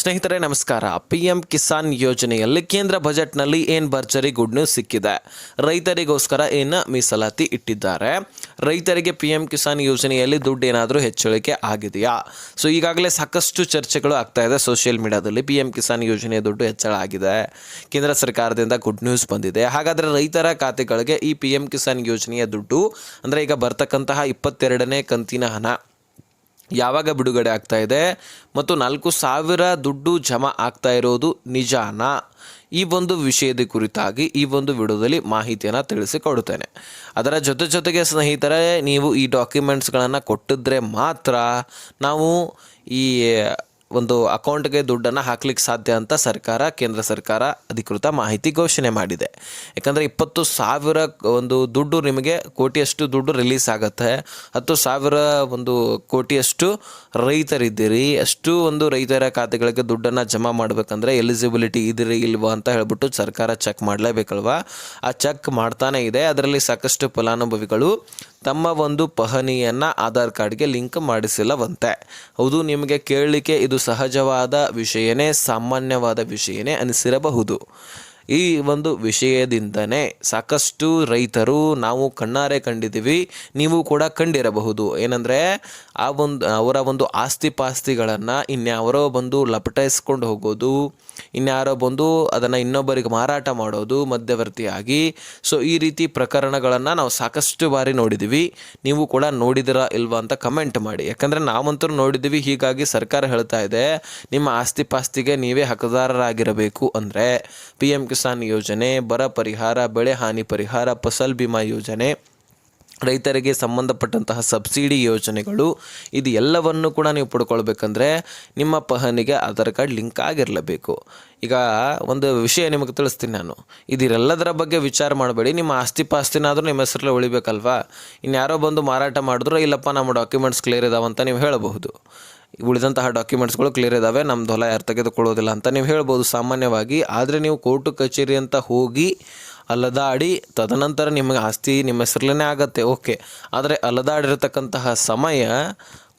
ಸ್ನೇಹಿತರೆ, ನಮಸ್ಕಾರ. P M Kisan ಯೋಜನೆಯಲ್ಲಿ ಕೇಂದ್ರ ಬಜೆಟ್ನಲ್ಲಿ ಏನು ಭರ್ಜರಿ ಗುಡ್ ನ್ಯೂಸ್ ಸಿಕ್ಕಿದೆ? ರೈತರಿಗೋಸ್ಕರ ಏನು ಮೀಸಲಾತಿ ಇಟ್ಟಿದ್ದಾರೆ? ರೈತರಿಗೆ ಪಿ ಎಂ ಕಿಸಾನ್ ಯೋಜನೆಯಲ್ಲಿ ದುಡ್ಡು ಏನಾದರೂ ಹೆಚ್ಚಳಿಕೆ ಆಗಿದೆಯಾ? ಸೊ ಈಗಾಗಲೇ ಸಾಕಷ್ಟು ಚರ್ಚೆಗಳು ಆಗ್ತಾ ಇದೆ. ಸೋಷಿಯಲ್ ಮೀಡಿಯಾದಲ್ಲಿ ಪಿ ಎಂ ಕಿಸಾನ್ ಯೋಜನೆಯ ದುಡ್ಡು ಹೆಚ್ಚಳ ಆಗಿದೆ. ಕೇಂದ್ರ ಸರ್ಕಾರದಿಂದ ಗುಡ್ ನ್ಯೂಸ್ ಬಂದಿದೆ. ಹಾಗಾದರೆ ರೈತರ ಖಾತೆಗಳಿಗೆ ಈ ಪಿ ಎಂ ಕಿಸಾನ್ ಯೋಜನೆಯ ದುಡ್ಡು, ಅಂದರೆ ಈಗ ಬರ್ತಕ್ಕಂತಹ ಇಪ್ಪತ್ತೆರಡನೇ ಕಂತಿನ ಹಣ ಯಾವಾಗ ಬಿಡುಗಡೆ ಆಗ್ತಾ ಇದೆ? ಮತ್ತು ನಾಲ್ಕು ಸಾವಿರ ದುಡ್ಡು ಜಮಾ ಆಗ್ತಾ ಇರೋದು ನಿಜಾನಾ? ಈ ಒಂದು ವಿಷಯದ ಕುರಿತಾಗಿ ಈ ಒಂದು ವಿಡಿಯೋದಲ್ಲಿ ಮಾಹಿತಿಯನ್ನು ತಿಳಿಸಿಕೊಡುತ್ತೇನೆ. ಅದರ ಜೊತೆ ಜೊತೆಗೆ ಸ್ನೇಹಿತರೆ, ನೀವು ಈ ಡಾಕ್ಯುಮೆಂಟ್ಸ್ಗಳನ್ನು ಕೊಟ್ಟಿದ್ರೆ ಮಾತ್ರ ನಾವು ಈ ಒಂದು ಅಕೌಂಟ್ಗೆ ದುಡ್ಡನ್ನು ಹಾಕ್ಲಿಕ್ಕೆ ಸಾಧ್ಯ ಅಂತ ಸರ್ಕಾರ, ಕೇಂದ್ರ ಸರ್ಕಾರ ಅಧಿಕೃತ ಮಾಹಿತಿ ಘೋಷಣೆ ಮಾಡಿದೆ. ಯಾಕಂದರೆ ಇಪ್ಪತ್ತು ಸಾವಿರ ಒಂದು ದುಡ್ಡು ನಿಮಗೆ ಕೋಟಿಯಷ್ಟು ದುಡ್ಡು ರಿಲೀಸ್ ಆಗುತ್ತೆ. ಹತ್ತು ಸಾವಿರ ಒಂದು ಕೋಟಿಯಷ್ಟು ರೈತರಿದ್ದೀರಿ. ಅಷ್ಟು ಒಂದು ರೈತರ ಖಾತೆಗಳಿಗೆ ದುಡ್ಡನ್ನು ಜಮಾ ಮಾಡಬೇಕಂದ್ರೆ ಎಲಿಜಿಬಿಲಿಟಿ ಇದಿರಿ ಇಲ್ವಾ ಅಂತ ಹೇಳ್ಬಿಟ್ಟು ಸರ್ಕಾರ ಚೆಕ್ ಮಾಡಲೇಬೇಕಲ್ವಾ? ಆ ಚೆಕ್ ಮಾಡ್ತಾನೆ ಇದೆ. ಅದರಲ್ಲಿ ಸಾಕಷ್ಟು ಫಲಾನುಭವಿಗಳು ತಮ್ಮ ಒಂದು ಪಹಣಿಯನ್ನು ಆಧಾರ್ ಕಾರ್ಡ್ಗೆ ಲಿಂಕ್ ಮಾಡಿಸಿಲ್ಲವಂತೆ. ಹೌದು, ನಿಮಗೆ ಕೇಳಲಿಕ್ಕೆ ಇದು ಸಹಜವಾದ ವಿಷಯನೇ ಸಾಮಾನ್ಯವಾದ ವಿಷಯನೇ ಅನಿಸಿರಬಹುದು. ಈ ಒಂದು ವಿಷಯದಿಂದನೇ ಸಾಕಷ್ಟು ರೈತರು ನಾವು ಕಣ್ಣಾರೆ ಕಂಡಿದ್ದೀವಿ, ನೀವು ಕೂಡ ಕಂಡಿರಬಹುದು. ಏನಂದರೆ, ಆ ಒಂದು, ಅವರ ಒಂದು ಆಸ್ತಿ ಪಾಸ್ತಿಗಳನ್ನು ಇನ್ಯಾವರೋ ಬಂದು ಲಪಟಾಯಿಸ್ಕೊಂಡು ಹೋಗೋದು, ಇನ್ಯಾರೋ ಬಂದು ಅದನ್ನು ಇನ್ನೊಬ್ಬರಿಗೆ ಮಾರಾಟ ಮಾಡೋದು ಮಧ್ಯವರ್ತಿಯಾಗಿ. ಸೊ ಈ ರೀತಿ ಪ್ರಕರಣಗಳನ್ನು ನಾವು ಸಾಕಷ್ಟು ಬಾರಿ ನೋಡಿದ್ದೀವಿ. ನೀವು ಕೂಡ ನೋಡಿದಿರಾ ಇಲ್ವಾ ಅಂತ ಕಮೆಂಟ್ ಮಾಡಿ. ಯಾಕಂದರೆ, ನಾವಂತೂ ನೋಡಿದ್ದೀವಿ, ಹೀಗಾಗಿ ಸರ್ಕಾರ ಹೇಳ್ತಾ ಇದೆ, ನಿಮ್ಮ ಆಸ್ತಿ ಪಾಸ್ತಿಗೆ ನೀವೇ ಹಕ್ಕದಾರರಾಗಿರಬೇಕು ಅಂದರೆ. ಪಿ ಎಂ ಕಿಸಾನ್ ಯೋಜನೆ, ಬರ ಪರಿಹಾರ, ಬೆಳೆ ಹಾನಿ ಪರಿಹಾರ, ಫಸಲ್ ಬಿಮಾ ಯೋಜನೆ, ರೈತರಿಗೆ ಸಂಬಂಧಪಟ್ಟಂತಹ ಸಬ್ಸಿಡಿ ಯೋಜನೆಗಳು, ಇದು ಎಲ್ಲವನ್ನು ಕೂಡ ನೀವು ಪಡ್ಕೊಳ್ಬೇಕಂದ್ರೆ ನಿಮ್ಮ ಪಹನಿಗೆ ಆಧಾರ್ ಕಾರ್ಡ್ ಲಿಂಕ್ ಆಗಿರಲೇಬೇಕು. ಈಗ ಒಂದು ವಿಷಯ ನಿಮಗೆ ತಿಳಿಸ್ತೀನಿ ನಾನು. ಇದಿರೆಲ್ಲದರ ಬಗ್ಗೆ ವಿಚಾರ ಮಾಡಬೇಡಿ. ನಿಮ್ಮ ಆಸ್ತಿ ಪಾಸ್ತಿನಾದರೂ ನಿಮ್ಮ ಹೆಸರಲ್ಲೇ ಉಳಿಬೇಕಲ್ವಾ? ಇನ್ಯಾರೋ ಬಂದು ಮಾರಾಟ ಮಾಡಿದ್ರು ಇಲ್ಲಪ್ಪ, ನಮ್ಮ ಡಾಕ್ಯುಮೆಂಟ್ಸ್ ಕ್ಲಿಯರ್ ಇದಾವಂತ ನೀವು ಹೇಳಬಹುದು. ಉಳಿದಂತಹ ಡಾಕ್ಯುಮೆಂಟ್ಸ್ಗಳು ಕ್ಲಿಯರ್ ಇದ್ದಾವೆ ನಮ್ಮದು ಹೊಲ ಯಾರು ತೆಗೆದುಕೊಳ್ಳೋದಿಲ್ಲ ಅಂತ ನೀವು ಹೇಳ್ಬೋದು ಸಾಮಾನ್ಯವಾಗಿ. ಆದರೆ ನೀವು ಕೋರ್ಟು ಕಚೇರಿ ಅಂತ ಹೋಗಿ ಅಲದಾಡಿ ತದನಂತರ ನಿಮಗೆ ಆಸ್ತಿ ನಿಮ್ಮ ಹೆಸರಲ್ಲೇ ಆಗತ್ತೆ. ಓಕೆ ಆದರೆ ಅಲ್ಲದಾಡಿರತಕ್ಕಂತಹ ಸಮಯ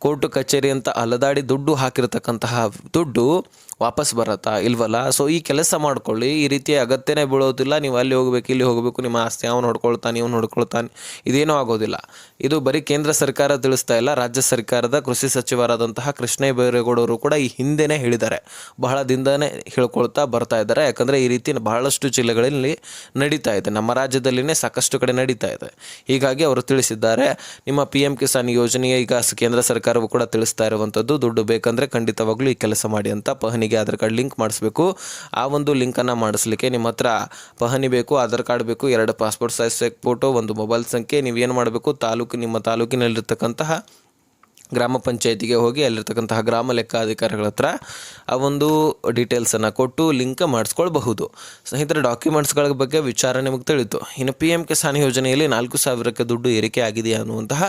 ಕೋರ್ಟು ಕಚೇರಿ ಅಂತ ಅಲದಾಡಿ ದುಡ್ಡು ಹಾಕಿರ್ತಕ್ಕಂತಹ ದುಡ್ಡು ವಾಪಸ್ ಬರತ್ತಾ ಇಲ್ವಲ್ಲ? ಸೊ ಈ ಕೆಲಸ ಮಾಡ್ಕೊಳ್ಳಿ. ಈ ರೀತಿ ಅಗತ್ಯನೇ ಬೀಳೋದಿಲ್ಲ. ನೀವು ಅಲ್ಲಿ ಹೋಗಬೇಕು, ಇಲ್ಲಿ ಹೋಗಬೇಕು. ನಿಮ್ಮ ಆಸ್ತಿ ಅವನು ನೋಡ್ಕೊಳ್ತಾನೆ, ಇವ್ನು ನೋಡ್ಕೊಳ್ತಾನೆ. ಇದೇನೂ ಆಗೋದಿಲ್ಲ. ಇದು ಬರೀ ಕೇಂದ್ರ ಸರ್ಕಾರ ತಿಳಿಸ್ತಾ ಇಲ್ಲ. ರಾಜ್ಯ ಸರ್ಕಾರದ ಕೃಷಿ ಸಚಿವರಾದಂತಹ ಕೃಷ್ಣ ಬೈರೇಗೌಡರು ಕೂಡ ಈ ಹಿಂದೆನೇ ಹೇಳಿದ್ದಾರೆ. ಬಹಳ ದಿನದೇ ಹೇಳ್ಕೊಳ್ತಾ ಬರ್ತಾ ಇದ್ದಾರೆ. ಯಾಕಂದರೆ ಈ ರೀತಿ ಬಹಳಷ್ಟು ಜಿಲ್ಲೆಗಳಲ್ಲಿ ನಡೀತಾ ಇದೆ. ನಮ್ಮ ರಾಜ್ಯದಲ್ಲಿನೇ ಸಾಕಷ್ಟು ಕಡೆ ನಡೀತಾ ಇದೆ. ಹೀಗಾಗಿ ಅವರು ತಿಳಿಸಿದ್ದಾರೆ, ನಿಮ್ಮ ಪಿ ಎಂ ಕಿಸಾನ್ ಯೋಜನೆಯ ಈಗ ಕೇಂದ್ರ ಕೇಂದ್ರ ಸರ್ಕಾರವು ಕೂಡ ತಿಳಿಸ್ತಾ ಇರುವಂಥದ್ದು ದುಡ್ಡು ಬೇಕಂದರೆ ಖಂಡಿತವಾಗ್ಲೂ ಈ ಕೆಲಸ ಮಾಡಿ ಅಂತ ಪಹನಿಗೆ ಆಧಾರ್ ಕಾರ್ಡ್ ಲಿಂಕ್ ಮಾಡಿಸ್ಬೇಕು. ಆ ಒಂದು ಲಿಂಕನ್ನು ಮಾಡಿಸ್ಲಿಕ್ಕೆ ನಿಮ್ಮ ಹತ್ರ ಪಹನಿ ಬೇಕು, ಆಧಾರ್ ಕಾರ್ಡ್ ಬೇಕು, ಎರಡು ಪಾಸ್ಪೋರ್ಟ್ ಸೈಜ್ ಫೋಟೋ, ಒಂದು ಮೊಬೈಲ್ ಸಂಖ್ಯೆ, ನೀವೇನು ಮಾಡಬೇಕು? ತಾಲೂಕು, ನಿಮ್ಮ ತಾಲೂಕಿನಲ್ಲಿರ್ತಕ್ಕಂತಹ ಗ್ರಾಮ ಪಂಚಾಯತಿಗೆ ಹೋಗಿ ಅಲ್ಲಿರ್ತಕ್ಕಂತಹ ಗ್ರಾಮ ಲೆಕ್ಕಾಧಿಕಾರಿಗಳ ಹತ್ರ ಆ ಒಂದು ಡೀಟೇಲ್ಸನ್ನು ಕೊಟ್ಟು ಲಿಂಕ್ ಮಾಡಿಸ್ಕೊಳ್ಬಹುದು. ಸ್ನೇಹಿತರೆ ಡಾಕ್ಯುಮೆಂಟ್ಸ್ಗಳ ಬಗ್ಗೆ ವಿಚಾರ ನಿಮಗೆ ತಿಳಿತು. ಇನ್ನು ಪಿ ಎಂ ಕಿಸಾನ್ ಯೋಜನೆಯಲ್ಲಿ ನಾಲ್ಕು ಸಾವಿರಕ್ಕೆ ದುಡ್ಡು ಏರಿಕೆ ಆಗಿದೆಯಾ ಅನ್ನುವಂತಹ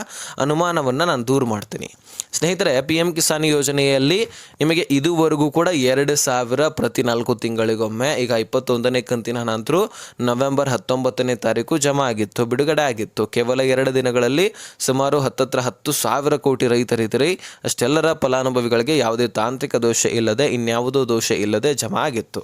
ಅನುಮಾನವನ್ನು ನಾನು ದೂರ ಮಾಡ್ತೀನಿ. ಸ್ನೇಹಿತರೆ ಪಿ ಎಂ ಕಿಸಾನ್ ಯೋಜನೆಯಲ್ಲಿ ನಿಮಗೆ ಇದುವರೆಗೂ ಕೂಡ ಎರಡು ಸಾವಿರ ಪ್ರತಿ ನಾಲ್ಕು ತಿಂಗಳಿಗೊಮ್ಮೆ, ಈಗ ಇಪ್ಪತ್ತೊಂದನೇ ಕಂತಿನ ನಂತರ ನವೆಂಬರ್ ಹತ್ತೊಂಬತ್ತನೇ ತಾರೀಕು ಜಮಾ ಆಗಿತ್ತು, ಬಿಡುಗಡೆ ಆಗಿತ್ತು. ಕೇವಲ ಎರಡು ದಿನಗಳಲ್ಲಿ ಸುಮಾರು ಹತ್ತತ್ರ ಹತ್ತು ಸಾವಿರ ಕೋಟಿ ರೈತರಿದ್ದರೆ ಅಷ್ಟೆಲ್ಲರ ಫಲಾನುಭವಿಗಳಿಗೆ ಯಾವುದೇ ತಾಂತ್ರಿಕ ದೋಷ ಇಲ್ಲದೆ, ಇನ್ಯಾವುದೋ ದೋಷ ಇಲ್ಲದೆ ಜಮಾ ಆಗಿತ್ತು.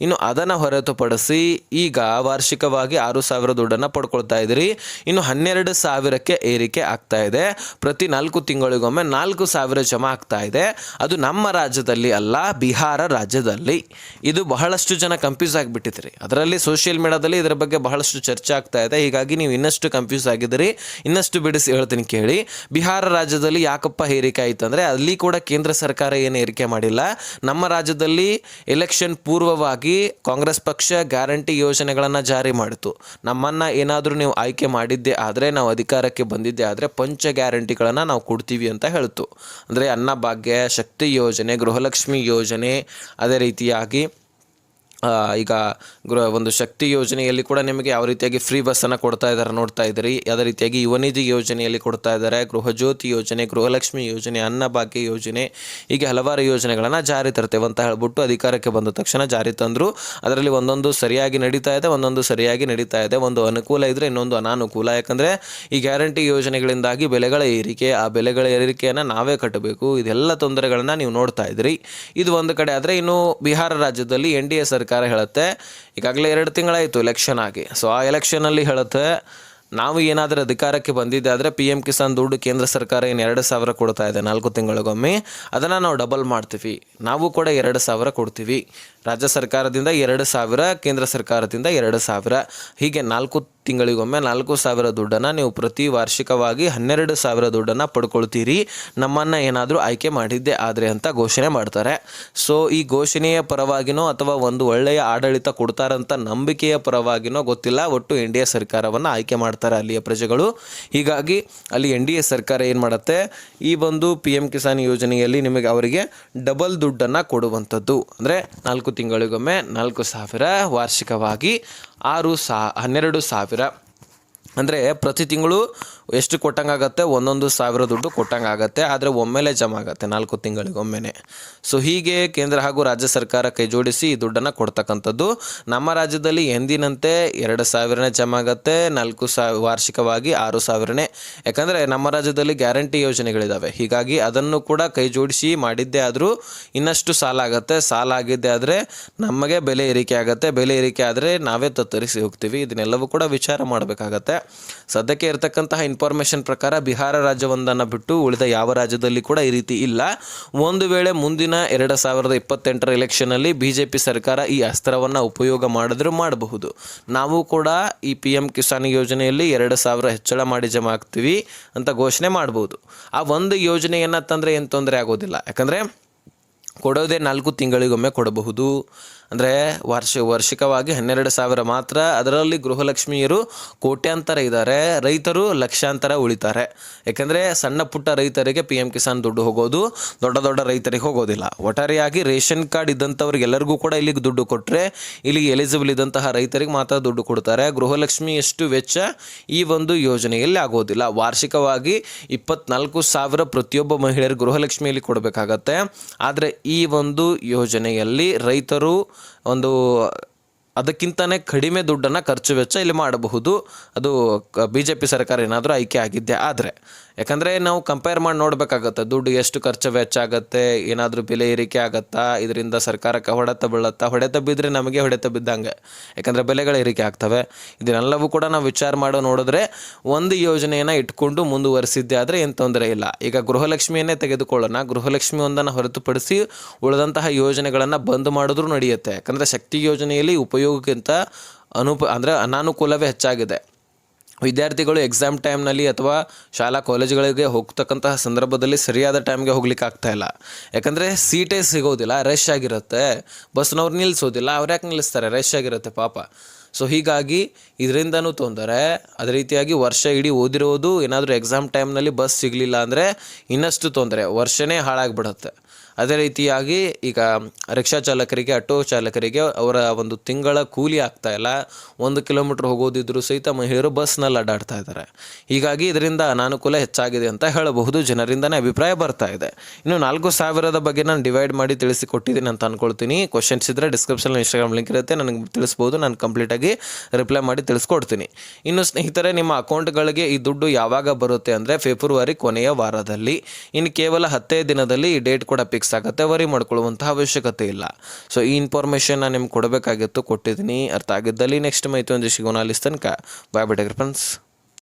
ಇನ್ನು ಅದನ್ನು ಹೊರತುಪಡಿಸಿ ಈಗ ವಾರ್ಷಿಕವಾಗಿ ಆರು ಸಾವಿರ ದುಡ್ಡನ್ನು ಪಡ್ಕೊಳ್ತಾ ಇದ್ದೀರಿ. ಇನ್ನು ಹನ್ನೆರಡು ಸಾವಿರಕ್ಕೆ ಏರಿಕೆ ಆಗ್ತಾ ಇದೆ. ಪ್ರತಿ ನಾಲ್ಕು ತಿಂಗಳಿಗೊಮ್ಮೆ ನಾಲ್ಕು ಸಾವಿರ ಜಮಾ ಆಗ್ತಾ ಇದೆ. ಅದು ನಮ್ಮ ರಾಜ್ಯದಲ್ಲಿ ಅಲ್ಲ, ಬಿಹಾರ ರಾಜ್ಯದಲ್ಲಿ. ಇದು ಬಹಳಷ್ಟು ಜನ ಕನ್ಫ್ಯೂಸ್ ಆಗಿಬಿಟ್ಟಿದ್ರಿ. ಅದರಲ್ಲಿ ಸೋಷಿಯಲ್ ಮೀಡಿಯಾದಲ್ಲಿ ಇದರ ಬಗ್ಗೆ ಬಹಳಷ್ಟು ಚರ್ಚೆ ಆಗ್ತಾ ಇದೆ. ಹೀಗಾಗಿ ನೀವು ಇನ್ನಷ್ಟು ಕನ್ಫ್ಯೂಸ್ ಆಗಿದ್ದೀರಿ. ಇನ್ನಷ್ಟು ಬಿಡಿಸಿ ಹೇಳ್ತೀನಿ ಕೇಳಿ. ಬಿಹಾರ ರಾಜ್ಯದಲ್ಲಿ ಯಾಕಪ್ಪ ಏರಿಕೆ ಆಯ್ತು ಅಂದರೆ ಅಲ್ಲಿ ಕೂಡ ಕೇಂದ್ರ ಸರ್ಕಾರ ಏನು ಏರಿಕೆ ಮಾಡಿಲ್ಲ. ನಮ್ಮ ರಾಜ್ಯದಲ್ಲಿ ಎಲೆಕ್ಷನ್ ಪೂರ್ವವಾಗಿ ಕಾಂಗ್ರೆಸ್ ಪಕ್ಷ ಗ್ಯಾರಂಟಿ ಯೋಜನೆಗಳನ್ನು ಜಾರಿ ಮಾಡಿತು. ನಮ್ಮನ್ನು ಏನಾದರೂ ನೀವು ಆಯ್ಕೆ ಮಾಡಿದ್ದೆ ಆದರೆ, ನಾವು ಅಧಿಕಾರಕ್ಕೆ ಬಂದಿದ್ದೆ ಆದರೆ ಪಂಚ ಗ್ಯಾರಂಟಿಗಳನ್ನು ನಾವು ಕೊಡ್ತೀವಿ ಅಂತ ಹೇಳ್ತು. ಅಂದರೆ ಅನ್ನಭಾಗ್ಯ ಶಕ್ತಿ ಯೋಜನೆ, ಗೃಹಲಕ್ಷ್ಮಿ ಯೋಜನೆ, ಅದೇ ರೀತಿಯಾಗಿ ಈಗ ಗೃಹ ಒಂದು ಶಕ್ತಿ ಯೋಜನೆಯಲ್ಲಿ ಕೂಡ ನಿಮಗೆ ಯಾವ ರೀತಿಯಾಗಿ ಫ್ರೀ ಬಸ್ಸನ್ನು ಕೊಡ್ತಾ ಇದ್ದಾರೆ ನೋಡ್ತಾ ಇದ್ದೀರಿ. ಅದೇ ರೀತಿಯಾಗಿ ಯುವನಿಧಿ ಯೋಜನೆಯಲ್ಲಿ ಕೊಡ್ತಾ ಇದ್ದಾರೆ. ಗೃಹಜ್ಯೋತಿ ಯೋಜನೆ ಗೃಹಲಕ್ಷ್ಮಿ ಯೋಜನೆ ಅನ್ನಭಾಗ್ಯ ಯೋಜನೆ, ಹೀಗೆ ಹಲವಾರು ಯೋಜನೆಗಳನ್ನು ಜಾರಿ ತರ್ತೇವೆ ಅಂತ ಹೇಳ್ಬಿಟ್ಟು ಅಧಿಕಾರಕ್ಕೆ ಬಂದ ತಕ್ಷಣ ಜಾರಿ ತಂದರು. ಅದರಲ್ಲಿ ಒಂದೊಂದು ಸರಿಯಾಗಿ ನಡೀತಾ ಇದೆ, ಒಂದೊಂದು ಸರಿಯಾಗಿ ನಡೀತಾ ಇದೆ. ಒಂದು ಅನುಕೂಲ ಇದ್ದರೆ ಇನ್ನೊಂದು ಅನಾನುಕೂಲ. ಯಾಕಂದರೆ ಈ ಗ್ಯಾರಂಟಿ ಯೋಜನೆಗಳಿಂದಾಗಿ ಬೆಲೆಗಳ ಏರಿಕೆ, ಆ ಬೆಲೆಗಳ ಏರಿಕೆಯನ್ನು ನಾವೇ ಕಟ್ಟಬೇಕು. ಇದೆಲ್ಲ ತೊಂದರೆಗಳನ್ನು ನೀವು ನೋಡ್ತಾ ಇದ್ದೀರಿ. ಇದು ಒಂದು ಕಡೆ ಆದರೆ ಇನ್ನು ಬಿಹಾರ ರಾಜ್ಯದಲ್ಲಿ ಎನ್ ಡಿ ಎ ಸರ್ಕಾರ ಹೇಳುತ್ತೆ. ಈಗಾಗಲೇ ಎರಡು ತಿಂಗಳಾಯಿತು ಎಲೆಕ್ಷನ್ ಆಗಿ. ಸೊ ಆ ಎಲೆಕ್ಷನಲ್ಲಿ ಹೇಳುತ್ತೆ, ನಾವು ಏನಾದರೂ ಅಧಿಕಾರಕ್ಕೆ ಬಂದಿದ್ದೆ ಆದರೆ ಪಿ ಎಂ ಕಿಸಾನ್ ದುಡ್ಡು ಕೇಂದ್ರ ಸರ್ಕಾರ ಏನು ಎರಡು ಸಾವಿರ ಕೊಡ್ತಾ ಇದೆ, ನಾಲ್ಕು ತಿಂಗಳಿಗೊಮ್ಮೆ. ಅದನ್ನು ನಾವು ಡಬಲ್ ಮಾಡ್ತೀವಿ. ನಾವು ಕೂಡ ಎರಡು ಸಾವಿರ ಕೊಡ್ತೀವಿ. ರಾಜ್ಯ ಸರ್ಕಾರದಿಂದ ಎರಡು ಸಾವಿರ, ಕೇಂದ್ರ ಸರ್ಕಾರದಿಂದ ಎರಡು ಸಾವಿರ. ಹೀಗೆ ನಾಲ್ಕು ತಿಂಗಳಿಗೊಮ್ಮೆ ನಾಲ್ಕು ಸಾವಿರ ದುಡ್ಡನ್ನು ನೀವು ಪ್ರತಿ ವಾರ್ಷಿಕವಾಗಿ ಹನ್ನೆರಡು ಸಾವಿರ ದುಡ್ಡನ್ನು ಪಡ್ಕೊಳ್ತೀರಿ. ನಮ್ಮನ್ನು ಏನಾದರೂ ಆಯ್ಕೆ ಮಾಡಿದ್ದೆ ಆದರೆ ಅಂತ ಘೋಷಣೆ ಮಾಡ್ತಾರೆ. ಸೊ ಈ ಘೋಷಣೆಯ ಪರವಾಗಿನೋ ಅಥವಾ ಒಂದು ಒಳ್ಳೆಯ ಆಡಳಿತ ಕೊಡ್ತಾರಂತ ನಂಬಿಕೆಯ ಪರವಾಗಿನೋ ಗೊತ್ತಿಲ್ಲ. ಒಟ್ಟು ಎನ್ ಡಿ ಎ ಸರ್ಕಾರವನ್ನು ಆಯ್ಕೆ ಮಾಡ್ತಾರೆ ಅಲ್ಲಿಯ ಪ್ರಜೆಗಳು. ಹೀಗಾಗಿ ಅಲ್ಲಿ ಎನ್ ಡಿ ಎ ಸರ್ಕಾರ ಏನು ಮಾಡುತ್ತೆ? ಈ ಒಂದು ಪಿ ಎಂ ಕಿಸಾನ್ ಯೋಜನೆಯಲ್ಲಿ ನಿಮಗೆ ಅವರಿಗೆ ಡಬಲ್ ದುಡ್ಡನ್ನು ಕೊಡುವಂಥದ್ದು. ಅಂದರೆ ನಾಲ್ಕು ತಿಂಗಳಿಗೊಮ್ಮೆ ನಾಲ್ಕು ಸಾವಿರ ವಾರ್ಷಿಕವಾಗಿ ಆರು ಸಾ ಹನ್ನೆರಡು ಸಾವಿರ ಅಂದರೆ ಪ್ರತಿ ತಿಂಗಳು ಎಷ್ಟು ಕೊಟ್ಟಂಗಾಗತ್ತೆ? ಒಂದೊಂದು ಸಾವಿರ ದುಡ್ಡು ಕೊಟ್ಟಂಗಾಗತ್ತೆ, ಆದರೆ ಒಮ್ಮೆಲೆ ಜಮಾ ಆಗುತ್ತೆ ನಾಲ್ಕು ತಿಂಗಳಿಗೊಮ್ಮೆನೆ ಸೊ ಹೀಗೆ ಕೇಂದ್ರ ಹಾಗೂ ರಾಜ್ಯ ಸರ್ಕಾರ ಕೈ ಜೋಡಿಸಿ ಈ ದುಡ್ಡನ್ನು ಕೊಡ್ತಕ್ಕಂಥದ್ದು. ನಮ್ಮ ರಾಜ್ಯದಲ್ಲಿ ಎಂದಿನಂತೆ ಎರಡು ಸಾವಿರನೇ ಜಮಾ ಆಗುತ್ತೆ ನಾಲ್ಕು ಸಾವಿರ ವಾರ್ಷಿಕವಾಗಿ ಆರು ಸಾವಿರನೇ. ಯಾಕಂದರೆ ನಮ್ಮ ರಾಜ್ಯದಲ್ಲಿ ಗ್ಯಾರಂಟಿ ಯೋಜನೆಗಳಿದ್ದಾವೆ ಹೀಗಾಗಿ ಅದನ್ನು ಕೂಡ ಕೈ ಜೋಡಿಸಿ ಮಾಡಿದ್ದೇ ಆದರೂ ಇನ್ನಷ್ಟು ಸಾಲ ಆಗುತ್ತೆ ಸಾಲ ಆಗಿದ್ದೇ ಆದರೆ ನಮಗೆ ಬೆಲೆ ಏರಿಕೆ ಆಗುತ್ತೆ. ಬೆಲೆ ಏರಿಕೆ ಆದರೆ ನಾವೇ ತತ್ತರಿಸಿ ಹೋಗ್ತೀವಿ. ಇದನ್ನೆಲ್ಲವೂ ಕೂಡ ವಿಚಾರ ಮಾಡಬೇಕಾಗತ್ತೆ. ಸದ್ಯಕ್ಕೆ ಇರತಕ್ಕಂತಹ ಇನ್ಫಾರ್ಮೇಷನ್ ಪ್ರಕಾರ ಬಿಹಾರ ರಾಜ್ಯವೊಂದನ್ನು ಬಿಟ್ಟು ಉಳಿದ ಯಾವ ರಾಜ್ಯದಲ್ಲಿ ಕೂಡ ಈ ರೀತಿ ಇಲ್ಲ. ಒಂದು ವೇಳೆ ಮುಂದಿನ ಎರಡು ಸಾವಿರದ ಇಪ್ಪತ್ತೆಂಟರ ಎಲೆಕ್ಷನಲ್ಲಿ ಬಿ ಜೆ ಪಿ ಸರ್ಕಾರ ಈ ಅಸ್ತ್ರವನ್ನು ಉಪಯೋಗ ಮಾಡಿದ್ರೂ ಮಾಡಬಹುದು. ನಾವು ಕೂಡ ಈ ಪಿ ಎಂ ಕಿಸಾನ್ ಯೋಜನೆಯಲ್ಲಿ ಎರಡು ಸಾವಿರ ಹೆಚ್ಚಳ ಮಾಡಿ ಜಮಾ ಆಗ್ತೀವಿ ಅಂತ ಘೋಷಣೆ ಮಾಡ್ಬೋದು. ಆ ಒಂದು ಯೋಜನೆಯನ್ನು ತಂದರೆ ಏನು ತೊಂದರೆ ಆಗೋದಿಲ್ಲ. ಯಾಕಂದರೆ ಕೊಡೋದೇ ನಾಲ್ಕು ತಿಂಗಳಿಗೊಮ್ಮೆ ಕೊಡಬಹುದು. ಅಂದರೆ ವಾರ್ಷ, ವಾರ್ಷಿಕವಾಗಿ ಹನ್ನೆರಡು ಸಾವಿರ ಮಾತ್ರ ಅದರಲ್ಲಿ ಗೃಹಲಕ್ಷ್ಮಿಯರು ಕೋಟ್ಯಾಂತರ ಇದ್ದಾರೆ. ರೈತರು ಲಕ್ಷಾಂತರ ಉಳಿತಾರೆ. ಯಾಕೆಂದರೆ ಸಣ್ಣ ಪುಟ್ಟ ರೈತರಿಗೆ ಪಿ ಎಂ ಕಿಸಾನ್ ದುಡ್ಡು ಹೋಗೋದು, ದೊಡ್ಡ ದೊಡ್ಡ ರೈತರಿಗೆ ಹೋಗೋದಿಲ್ಲ. ಒಟ್ಟಾರೆಯಾಗಿ ರೇಷನ್ ಕಾರ್ಡ್ ಇದ್ದಂಥವ್ರಿಗೆಲ್ಲರಿಗೂ ಕೂಡ ಇಲ್ಲಿಗೆ ದುಡ್ಡು ಕೊಟ್ಟರೆ ಇಲ್ಲಿಗೆ ಎಲಿಜಿಬಲ್ ಇದ್ದಂತಹ ರೈತರಿಗೆ ಮಾತ್ರ ದುಡ್ಡು ಕೊಡ್ತಾರೆ. ಗೃಹಲಕ್ಷ್ಮಿ ಎಷ್ಟು ವೆಚ್ಚ ಈ ಒಂದು ಯೋಜನೆಯಲ್ಲಿ ಆಗೋದಿಲ್ಲ. ವಾರ್ಷಿಕವಾಗಿ ಇಪ್ಪತ್ನಾಲ್ಕು ಸಾವಿರ ಪ್ರತಿಯೊಬ್ಬ ಮಹಿಳೆಯರು ಗೃಹಲಕ್ಷ್ಮಿಯಲ್ಲಿ ಕೊಡಬೇಕಾಗತ್ತೆ. ಆದರೆ ಈ ಒಂದು ಯೋಜನೆಯಲ್ಲಿ ರೈತರು ಒಂದು ಅದಕ್ಕಿಂತನೇ ಕಡಿಮೆ ದುಡ್ಡನ್ನು ಖರ್ಚು ವೆಚ್ಚ ಇಲ್ಲಿ ಮಾಡಬಹುದು. ಅದು ಬಿ ಜೆ ಪಿ ಸರ್ಕಾರ ಏನಾದರೂ ಆಯ್ಕೆ ಆಗಿದ್ದೆ ಆದರೆ. ಯಾಕಂದರೆ ನಾವು ಕಂಪೇರ್ ಮಾಡಿ ನೋಡಬೇಕಾಗತ್ತೆ, ದುಡ್ಡು ಎಷ್ಟು ಖರ್ಚು ವೆಚ್ಚ ಆಗುತ್ತೆ ಏನಾದರೂ ಬೆಲೆ ಏರಿಕೆ ಆಗುತ್ತಾ, ಇದರಿಂದ ಸರ್ಕಾರಕ್ಕೆ ಹೊಡೆತ ಬೀಳತ್ತಾ, ಹೊಡೆತ ಬಿದ್ದರೆ ನಮಗೆ ಹೊಡೆತ ಬಿದ್ದಂಗೆ. ಯಾಕಂದರೆ ಬೆಲೆಗಳು ಏರಿಕೆ ಆಗ್ತವೆ. ಇದನ್ನೆಲ್ಲವೂ ಕೂಡ ನಾವು ವಿಚಾರ ಮಾಡೋ ನೋಡಿದ್ರೆ ಒಂದು ಯೋಜನೆಯನ್ನು ಇಟ್ಕೊಂಡು ಮುಂದುವರಿಸಿದ್ದೆ ಆದರೆ ಏನು ತೊಂದರೆ ಇಲ್ಲ. ಈಗ ಗೃಹಲಕ್ಷ್ಮಿಯನ್ನೇ ತೆಗೆದುಕೊಳ್ಳೋಣ. ಗೃಹಲಕ್ಷ್ಮಿ ಒಂದನ್ನು ಹೊರತುಪಡಿಸಿ ಉಳಿದಂತಹ ಯೋಜನೆಗಳನ್ನು ಬಂದ್ ಮಾಡಿದ್ರೂ ನಡೆಯುತ್ತೆ. ಯಾಕಂದರೆ ಶಕ್ತಿ ಯೋಜನೆಯಲ್ಲಿ ಉಪಯೋಗಕ್ಕಿಂತ ಅನುಪ ಅಂದರೆ ಅನಾನುಕೂಲವೇ ಹೆಚ್ಚಾಗಿದೆ. ವಿದ್ಯಾರ್ಥಿಗಳು ಎಕ್ಸಾಮ್ ಟೈಮ್ನಲ್ಲಿ ಅಥವಾ ಶಾಲಾ ಕಾಲೇಜುಗಳಿಗೆ ಹೋಗ್ತಕ್ಕಂತಹ ಸಂದರ್ಭದಲ್ಲಿ ಸರಿಯಾದ ಟೈಮ್ಗೆ ಹೋಗ್ಲಿಕ್ಕೆ ಆಗ್ತಾ ಇಲ್ಲ. ಯಾಕಂದರೆ ಸೀಟೇ ಸಿಗೋದಿಲ್ಲ ರಶ್ ಆಗಿರುತ್ತೆ ಬಸ್ನವ್ರು ನಿಲ್ಲಿಸೋದಿಲ್ಲ ಅವ್ರು ಯಾಕೆ ನಿಲ್ಲಿಸ್ತಾರೆ? ರಶ್ ಆಗಿರುತ್ತೆ ಪಾಪ. ಸೊ ಹೀಗಾಗಿ ಇದರಿಂದನೂ ತೊಂದರೆ, ಅದೇ ರೀತಿಯಾಗಿ ವರ್ಷ ಇಡೀ ಓದಿರೋದು ಏನಾದರೂ ಎಕ್ಸಾಮ್ ಟೈಮ್ನಲ್ಲಿ ಬಸ್ ಸಿಗಲಿಲ್ಲ ಅಂದರೆ ಇನ್ನಷ್ಟು ತೊಂದರೆ, ವರ್ಷನೇ ಹಾಳಾಗಿಬಿಡುತ್ತೆ. ಅದೇ ರೀತಿಯಾಗಿ ಈಗ ರಿಕ್ಷಾ ಚಾಲಕರಿಗೆ, ಆಟೋ ಚಾಲಕರಿಗೆ ಅವರ ಒಂದು ತಿಂಗಳ ಕೂಲಿ ಆಗ್ತಾ ಇಲ್ಲ. ಒಂದು ಕಿಲೋಮೀಟ್ರ್ ಹೋಗೋದಿದ್ರು ಸಹಿತ ಮಹಿಳೆಯರು ಬಸ್ನಲ್ಲಿ ಅಡ್ಡಾಡ್ತಾ ಇದ್ದಾರೆ. ಹೀಗಾಗಿ ಇದರಿಂದ ಅನಾನುಕೂಲ ಹೆಚ್ಚಾಗಿದೆ ಅಂತ ಹೇಳಬಹುದು. ಜನರಿಂದನೇ ಅಭಿಪ್ರಾಯ ಬರ್ತಾ ಇದೆ. ಇನ್ನು ನಾಲ್ಕು ಸಾವಿರದ ಬಗ್ಗೆ ನಾನು ಡಿವೈಡ್ ಮಾಡಿ ತಿಳಿಸಿಕೊಟ್ಟಿದ್ದೀನಿ ಅಂತ ಅನ್ಕೊಳ್ತೀನಿ. ಕ್ವಶನ್ಸ್ ಇದ್ದರೆ ಡಿಸ್ಕ್ರಿಪ್ಷನ್ ಇನ್ಸ್ಟಾಗ್ರಾಮ್ ಲಿಂಕ್ ಇರುತ್ತೆ. ನನಗೆ ತಿಳಿಸ್ಬೋದು. ನಾನು ಕಂಪ್ಲೀಟಾಗಿ ರಿಪ್ಲೈ ಮಾಡಿ ತಿಳಿಸ್ಕೊಡ್ತೀನಿ. ಇನ್ನು ಸ್ನೇಹಿತರೆ, ನಿಮ್ಮ ಅಕೌಂಟ್ಗಳಿಗೆ ಈ ದುಡ್ಡು ಯಾವಾಗ ಬರುತ್ತೆ ಅಂದರೆ ಫೆಬ್ರವರಿ ಕೊನೆಯ ವಾರದಲ್ಲಿ. ಇನ್ನು ಕೇವಲ ಹತ್ತೇ ದಿನದಲ್ಲಿ ಈ ಡೇಟ್ ಕೂಡ ಫಿಕ್ಸ್ ಆಗುತ್ತೆ ವರಿ ಮಾಡ್ಕೊಳ್ಳುವಂತಹ ಅವಶ್ಯಕತೆ ಇಲ್ಲ. ಸೊ ಈ ಇನ್ಫಾರ್ಮೇಷನ್ ನಾನು ನಿಮ್ಗೆ ಕೊಡಬೇಕಾಗಿತ್ತು, ಕೊಟ್ಟಿದ್ದೀನಿ. ಅರ್ಥ ಆಗಿದ್ದಲ್ಲಿ ನೆಕ್ಸ್ಟ್ ಮೈತೊಂದು ಸಿಗೋಣ ಅಲ್ಲಿ ತನಕ. ಬಾಯ್ ಬಿಟ್ಟೆ ಫ್ರೆಂಡ್ಸ್